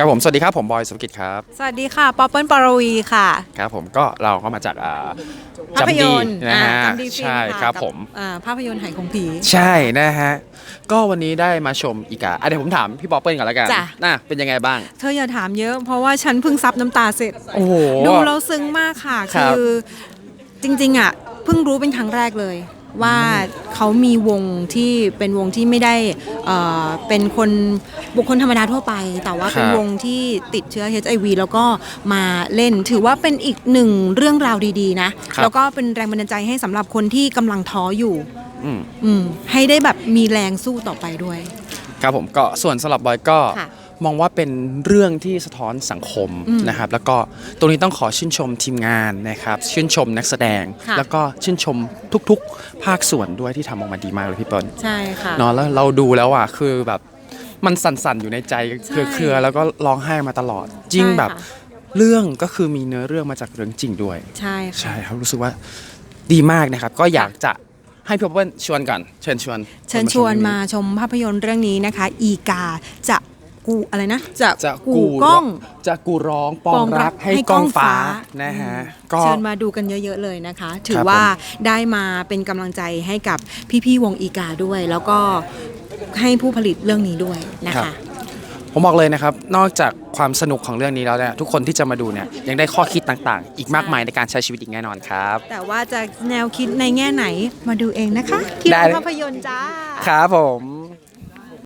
ครับผมสวัสดีครับผมบอยสุภกิจครับ สวัสดีค่ะป๊อปเปิลปารวีค่ะ ครับผมก็เราก็มาจากอ่าภาพยจำดีนตร์นะฮะอ่าจำดีฟิล์มใช่ะครับกัผมอ่าภาพยนตร์หายของผี ใช่นะฮะก็วันนี้ได้มาชมอีกาอะเดี๋ยวผมถามพี่ป๊อปเปิ้ลก่อนแล้วกันจ้ะ น่ะเป็นยังไงบ้าง เธออย่าถามเยอะเพราะว่าฉันเพิ่งซับน้ำตาเสร็จ โอ้โห ดูแล้วซึ้งมากค่ะ ครัคืบอจริงๆอะเพิ่งรู้เป็นครั้งแรกเลย ว่าเขามีวงที่เป็นวงที่ไม่ได้เอ่อเป็นคนบุคคลธรรมดาทั่วไป แต่ว่าเป็นวงที่ติดเชื้อ HIV แล้วก็มาเล่น ถือว่าเป็นอีกหนึ่งเรื่องราวดีๆ นะแล้วก็เป็นแรงบันดาลใจให้สำหรับคนที่กำลังท้ออยู่อืมอืมให้ได้แบบมีแรงสู้ต่อไปด้วย ครับผมก็ส่วนสำหรับบอยก็ค่ะ มองว่าเป็นเรื่องที่สะท้อนสังคมอืมนะครับ แล้วก็ตรงนี้ต้องขอชื่นชมทีมงานนะครับ ชื่นชมนักแสดง ค่ะ แล้วก็ชื่นชมทุกๆ ภาคส่วนด้วยที่ทำออกมาดีมากเลยพี่เปิ้ล ใช่ค่ะ เนาะแล้วเราดูแล้วอะคือแบบมันสั่นๆอยู่ในใจใช่เครือๆแล้วก็ร้องไห้มาตลอดจริงใช่แบบค่ะเรื่องก็คือมีเนื้อเรื่องมาจากเรื่องจริงด้วย ใช่ค่ะ ใช่ครับรู้สึกว่าดีมากนะครับ ก็อยากจะให้พี่เปิ้ลชวนก่อนเชิญชวนเชิญชวนมาชมภาพยนตร์เรื่องนี้นะคะ อีกาจะ กูอะไรนะจะจะกูกล้อง จะกูร้องปอปองงรัรักกให้ให้กกล้ล้ององฟ้าฟ้านะฮะก็เชิญมาดูกันเยอะ ๆ เลยนะคะ ถือครับว่าผมได้มาเป็นกำลังใจให้กับพี่ๆวงอีกาด้วย แล้วก็ให้ผู้ผลิตเรื่องนี้ด้วยนะคะผมบอกเลยนะครับ นอกจากความสนุกของเรื่องนี้แล้วเนี่ยทุกคนที่จะมาดูเนี่ยยังได้ข้อคิดต่างๆ อีกมากมายในการใช้ชีวิตอีกแน่นอนครับ แต่ว่าจะแนวคิดในแง่ไหนมาดูเองนะคะ ที่ได้โรงเลยภาพยนตร์จ้าครับผม